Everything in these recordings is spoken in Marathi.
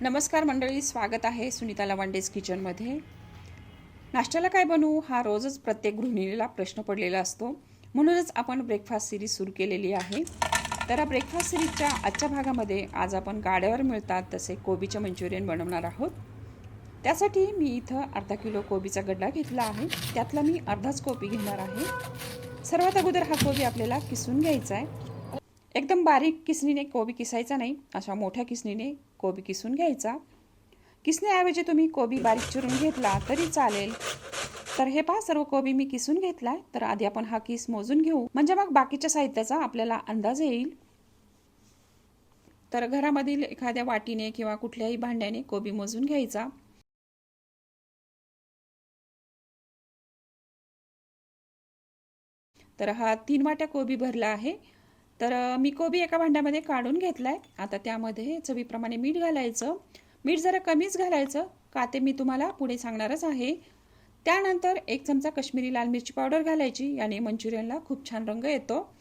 नमस्कार मंडळी स्वागत आहे सुनीता लवांडेज किचनमध्ये नाश्त्याला काय बनवू? हा रोजच प्रत्येक गृहिणीला प्रश्न पडलेला असतो. म्हणूनच आपण ब्रेकफास्ट सिरीज सुरू केलेली आहे. तर ब्रेकफास्ट सिरीजच्या आजच्या भागामध्ये आज आपण गाड्यावर मिळतात तसे कोबीचे मंचुरियन बनवणार आहोत. त्यासाठी मी इथं अर्धा किलो कोबीचा गड्डा घेतला आहे. त्यातला मी अर्धाच कोबी घेणार आहे. सर्वात अगोदर हा कोबी आपल्याला किसून घ्यायचा आहे. एकदम बारीक किसणीने कोबी किसायचा नाही अशा मोठ्या किसणीने कोबी किसून घ्यायचा. किसण्याऐवजी तुम्ही कोबी बारीक चिरून घेतला तरी चालेल. तर हे पहा सर्व कोबी मी किसून घेतलाय. तर आधी आपण हा किस मोजून घेऊ. म्हणजे मग बाकीच्या साहित्याचा आपल्याला अंदाज येईल. तर घरामधील एखाद्या वाटीने किंवा कुठल्याही भांड्याने कोबी मोजून घ्यायचा. तर हा तीन वाट्या कोबी भरला आहे. तर मी कोबी एका भांड्यामध्ये काढून घेतलाय. आता त्यामध्ये चवीप्रमाणे मीठ घालायचं. मीठ जरा कमीच घालायचं. का ते मी तुम्हाला पुढे सांगणारच आहे. त्यानंतर एक चमचा काश्मीरी लाल मिरची पावडर घालायची. याने मंचुरियनला खूप छान रंग येतो.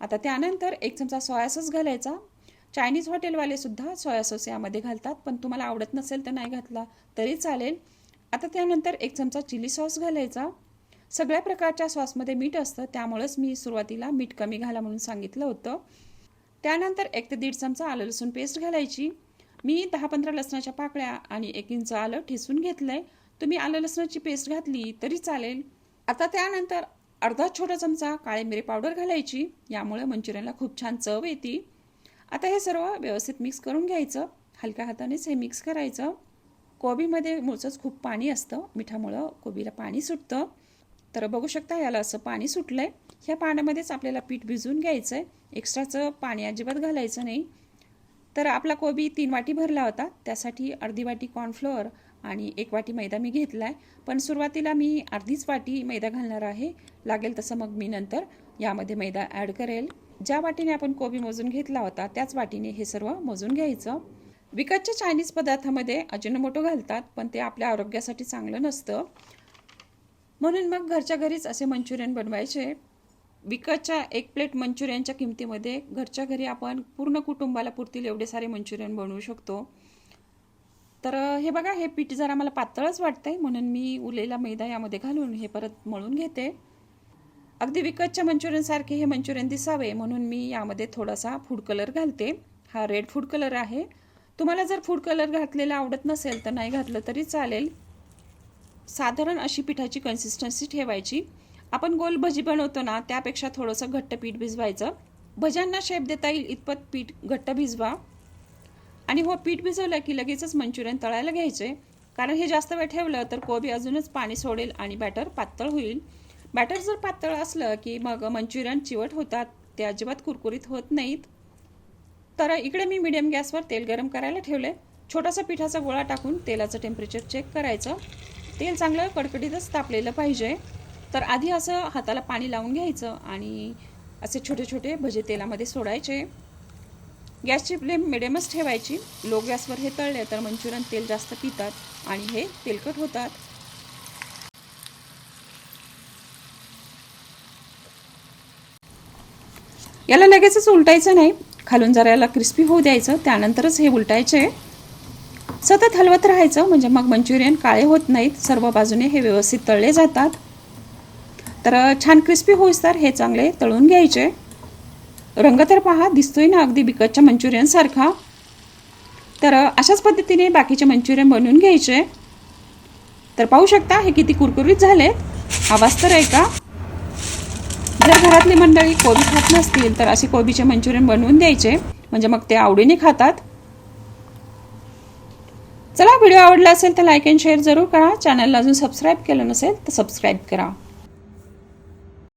आता त्यानंतर एक चमचा सोया सॉस घालायचा. चायनीज हॉटेलवालेसुद्धा सोया सॉस यामध्ये घालतात. पण तुम्हाला आवडत नसेल तर नाही घातला तरी चालेल. आता त्यानंतर एक चमचा चिली सॉस घालायचा. सगळ्या प्रकारच्या सॉसमध्ये मीठ असतं त्यामुळेच मी सुरुवातीला मीठ कमी घाला म्हणून सांगितलं होतं. त्यानंतर एक ते दीड चमचा आलं लसूण पेस्ट घालायची. मी दहा पंधरा लसणाच्या पाकळ्या आणि एक इंच आलं ठिसून घेतलं आहे तुम्ही आलं लसणाची पेस्ट घातली तरी चालेल. आता त्यानंतर अर्धा छोटा चमचा काळे मिरे पावडर घालायची. यामुळे मंचुरियनला खूप छान चव येते. आता हे सर्व व्यवस्थित मिक्स करून घ्यायचं. हलक्या हातानेच हे मिक्स करायचं. कोबीमध्ये मूळचंच खूप पाणी असतं. मिठामुळं कोबीला पाणी सुटतं. तर बघू शकता याला असं पाणी सुटलं आहे ह्या पाण्यामध्येच आपल्याला पीठ भिजवून घ्यायचं आहे एक्स्ट्राचं पाणी अजिबात घालायचं नाही. तर आपला कोबी तीन वाटी भरला होता. त्यासाठी अर्धी वाटी कॉर्नफ्लोअर आणि एक वाटी मैदा मी घेतला आहे पण सुरुवातीला मी अर्धीच वाटी मैदा घालणार आहे. लागेल तसं मग मी नंतर यामध्ये मैदा ॲड करेल. ज्या वाटीने आपण कोबी मोजून घेतला होता त्याच वाटीने हे सर्व मोजून घ्यायचं. विकतच्या चायनीज पदार्थामध्ये अजिनोमोटो घालतात पण ते आपल्या आरोग्यासाठी चांगलं नसतं. म्हणून मग घरच्या घरीच असे मंचुरियन बनवायचे. विकतच्या एक प्लेट मंचुरियनच्या किमतीमध्ये घरच्या घरी आपण पूर्ण कुटुंबाला पुरतील एवढे सारे मंचुरियन बनवू शकतो. तर हे बघा हे पीठ जरा मला पातळच वाटतंय म्हणून मी उरलेला मैदा यामध्ये घालून हे परत मळून घेते. अगदी विकतच्या मंचुरियनसारखे हे मंचुरियन दिसावे म्हणून मी यामध्ये थोडासा फूड कलर घालते. हा रेड फूड कलर आहे. तुम्हाला जर फूड कलर घातलेला आवडत नसेल तर नाही घातलं तरी चालेल. साधारण अशी पिठाची कन्सिस्टन्सी ठेवायची. आपण गोल भजी बनवतो ना त्यापेक्षा थोडंसं घट्ट पीठ भिजवायचं. भज्यांना शेप देता येईल इतपत पीठ घट्ट भिजवा. आणि हो पीठ भिजवलं की लगेचच मंचुरियन तळायला घ्यायचे. कारण हे जास्त वेळ ठेवलं तर कोबी अजूनच पाणी सोडेल आणि बॅटर पातळ होईल. बॅटर जर पातळ असलं की मग मंचुरियन चिवट होतात ते अजिबात कुरकुरीत होत नाहीत. तर इकडे मी मिडियम गॅसवर तेल गरम करायला ठेवले छोटासा पिठाचा गोळा टाकून तेलाचं टेम्परेचर चेक करायचं. तेल चांगलं कडकडीतच तापलेलं पाहिजे. तर आधी असं हाताला पाणी लावून घ्यायचं आणि असे छोटे छोटे भजे तेलामध्ये सोडायचे. गॅसची फ्लेम मिडियमच ठेवायची. लो गॅसवर हे तळले तर मंचुरियन तेल जास्त पितात आणि हे तेलकट होतात. याला लगेचच उलटायचं नाही. खालून जरा याला क्रिस्पी होऊ द्यायचं. त्यानंतरच हे उलटायचे. सतत हलवत राहायचं म्हणजे मग मंचुरियन काळे होत नाहीत. सर्व बाजूने हे व्यवस्थित तळले जातात. तर छान क्रिस्पी होईस्तर हे चांगले तळून घ्यायचे. रंग तर पहा दिसतोय ना अगदी बिकटच्या मंचुरियनसारखा तर अशाच पद्धतीने बाकीचे मंचुरियन बनवून घ्यायचे. तर पाहू शकता हे किती कुरकुरीत झालेत आवाज तर आहे का? जर घरातली मंडळी कोबी खात नसतील तर असे कोबीचे मंचुरियन बनवून द्यायचे. म्हणजे मग ते आवडीने खातात. चला व्हिडिओ आवडला असेल तर लाईक अँड शेअर जरूर करा. चॅनलला अजून सबस्क्राईब केलं नसेल तर सबस्क्राईब करा.